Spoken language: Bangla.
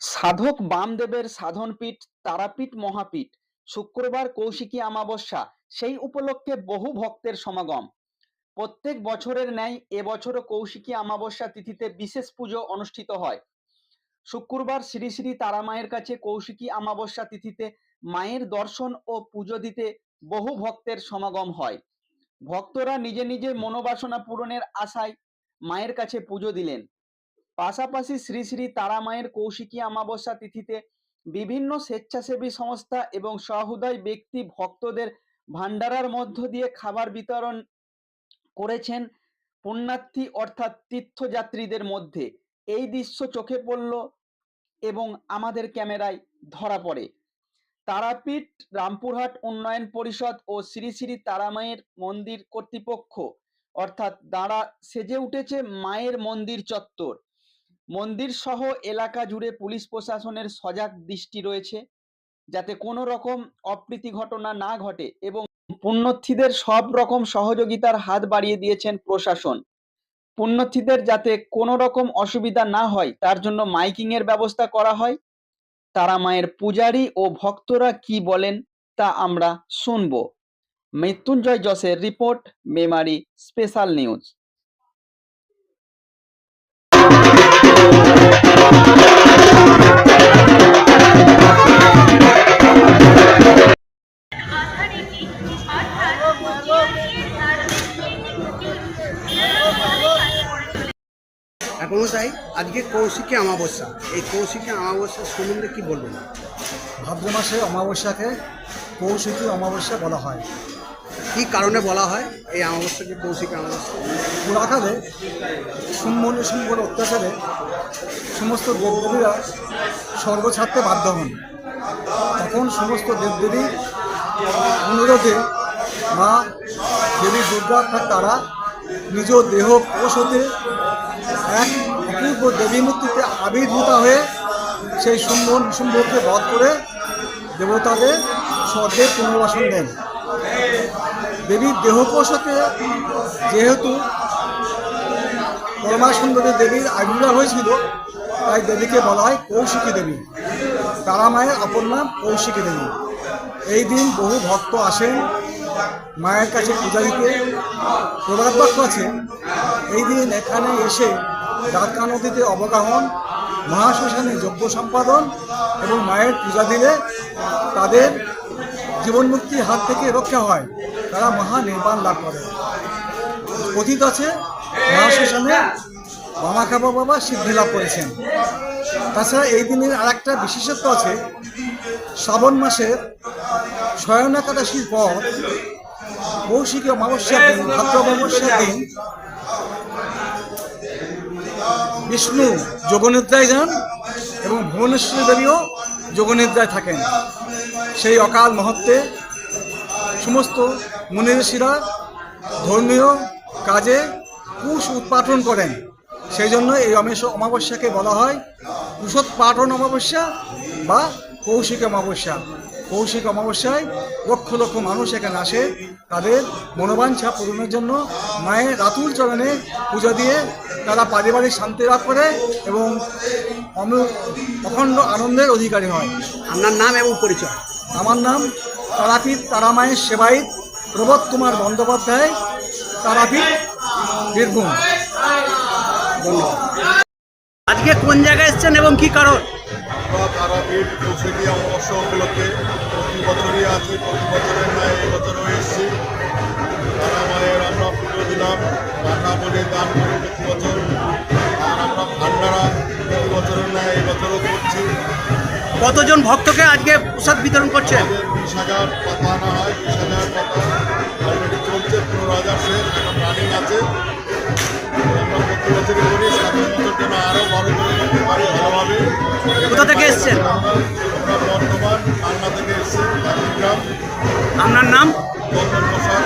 সাধক বামদেবের সাধনপীঠ, তারাপীঠ, মহাপীঠ, শুক্রবার কৌশিকী অমাবস্যা, সেই উপলক্ষে বহু ভক্তের সমাগম। প্রত্যেক বছরের ন্যায় এবছরও কৌশিকী অমাবস্যা তিথিতে বিশেষ পুজো অনুষ্ঠিত হয়। শুক্রবার শ্রী শ্রী তারা মায়ের কাছে কৌশিকী অমাবস্যা তিথিতে মায়ের দর্শন ও পুজো দিতে বহু ভক্তের সমাগম হয়। ভক্তরা নিজে নিজে মনোবাসনা পূরণের আশায় মায়ের কাছে পুজো দিলেন। পাশাপাশি শ্রী শ্রী তারা মায়ের কৌশিকী অমাবস্যা তিথিতে বিভিন্ন স্বেচ্ছাসেবী সংস্থা এবং সহৃদয় ব্যক্তি ভক্তদের ভান্ডারার মধ্য দিয়ে খাবার বিতরণ করেছেন পুণ্যার্থী অর্থাৎ তীর্থযাত্রীদের মধ্যে। এই দৃশ্য চোখে পড়ল এবং আমাদের ক্যামেরায় ধরা পড়ে। তারাপীঠ, রামপুরহাট উন্নয়ন পরিষদ ও শ্রী শ্রী তারামায়ের মন্দির কর্তৃপক্ষ অর্থাৎ দ্বারা সেজে উঠেছে মায়ের মন্দির চত্বর। মন্দির সহ এলাকা জুড়ে পুলিশ প্রশাসনের সজাগ দৃষ্টি রয়েছে, যাতে কোনো রকম অপ্রীতি ঘটনা না ঘটে এবং পুণ্যার্থীদের সব রকম সহযোগিতার হাত বাড়িয়ে দিয়েছেন প্রশাসন। পুণ্যার্থীদের যাতে কোনো রকম অসুবিধা না হয়, তার জন্য মাইকিং এর ব্যবস্থা করা হয়। তারা মায়ের পূজারী ও ভক্তরা কি বলেন তা আমরা শুনব। মৃত্যুঞ্জয় যশের রিপোর্ট, মেমারি স্পেশাল নিউজ। এখনও আজকে কৌশিকী অমাবস্যা। এই কৌশিকী অমাবস্যা সম্বন্ধে কি বলবেন? ভাদ্র মাসে অমাবস্যাকে কৌশিকী অমাবস্যা বলা হয়। কি কারণে বলা হয় এই অমাবস্যাকে কৌশিকী অমাবস্যা? পুরাকালে শুম্ভ নিশুম্ভর অত্যাচারে সমস্ত দেবদেবীরা স্বর্গ ছাড়তে বাধ্য হন। তখন সমস্ত দেবদেবীর অনুরোধে মা দেবী দুর্গা তারা নিজ দেহ কোষ হতে এক অপূর্ব দেবী মূর্তিতে আবির্ভূতা হয়ে সেই সুন্দর সুন্দরকে বধ করে দেবতাদের স্বর্গে পুনর্বাসন দেন। দেবীর দেহকোষতে যেহেতু পরমা সুন্দরী দেবীর আবির্ভাব হয়েছিল, তাই দেবীকে বলা হয় কৌশিকী দেবী। তারা মায়ের অপর নাম কৌশিকী দেবী। এই দিন বহু ভক্ত আসেন মায়ের কাছে পূজা দিতে। প্রবাদ বাক্য আছে, এই দিন এখানে এসে দাঁতকা নদীতে অবগাহন, মহাশ্মশানে যজ্ঞ সম্পাদন এবং মায়ের পূজা দিলে তাদের জীবন মুক্তির হাত থেকে রক্ষা হয়। তারা মহা নির্বাণ লাভ করে। কথিত আছে, মহাশ্মশানে বামাখাবা বাবা সিদ্ধি লাভ করেছেন। তাছাড়া এই দিনের আর একটা বিশেষত্ব আছে, শ্রাবণ মাসের শয়ন একাদশীর পর কৌশিকী অমাবস্যার দিন, ভাদ্র অমাবস্যার দিন বিষ্ণু যোগনিদ্রায় যান এবং ভুবনেশ্বরী দেবীও যোগনিদ্রায় থাকেন। সেই অকাল মহত্বে সমস্ত মুনি ঋষিরা ধর্মীয় কাজে কুশ উৎপাটন করেন। সেই জন্য এই অমেশ অমাবস্যাকে বলা হয় কুশোৎপাটন অমাবস্যা বা কৌশিক অমাবস্যা। কৌশিক অমাবস্যায় লক্ষ লক্ষ মানুষ এখানে আসে। তাদের মনোবাঞ্ছা পূরণের জন্য মায়ের রাতুল চরণে পুজো দিয়ে তারা পারিবারিক শান্তি লাভ করে এবং অখণ্ড আনন্দের অধিকারী হয়। আপনার নাম এবং পরিচয়? আমার নাম তারাপীঠ তারামায়ের সেবায়িত প্রবোধ কুমার বন্দ্যোপাধ্যায় তারাপীঠ বীরভূম। ধন্যবাদ। আজকে কোন জায়গায় এসছেন এবং কি কারণ? তারাপীঠ কৌশলী অমাবস্যা উপলক্ষে প্রতি বছরই আছি প্রতি বছরের ন্যায় এই বছরও এসেছি। কতজন ভক্তকে আজকে প্রসাদ বিতরণ করছেন? আমাদের বিশ হাজার পাতা আনা হয় বিশ হাজার পাতা। অলরেডি চলছে পনেরো হাজার আছে। আমরা প্রতি বছরই করি? সামনের বছর যেন আরও বড় করে করতে পারি ভালোভাবে। কোথা থেকে এসছেন? আমরা বর্ধমান বাংলা থেকে এসেছি গ্রাম। আপনার নাম? চন্দন প্রসাদ।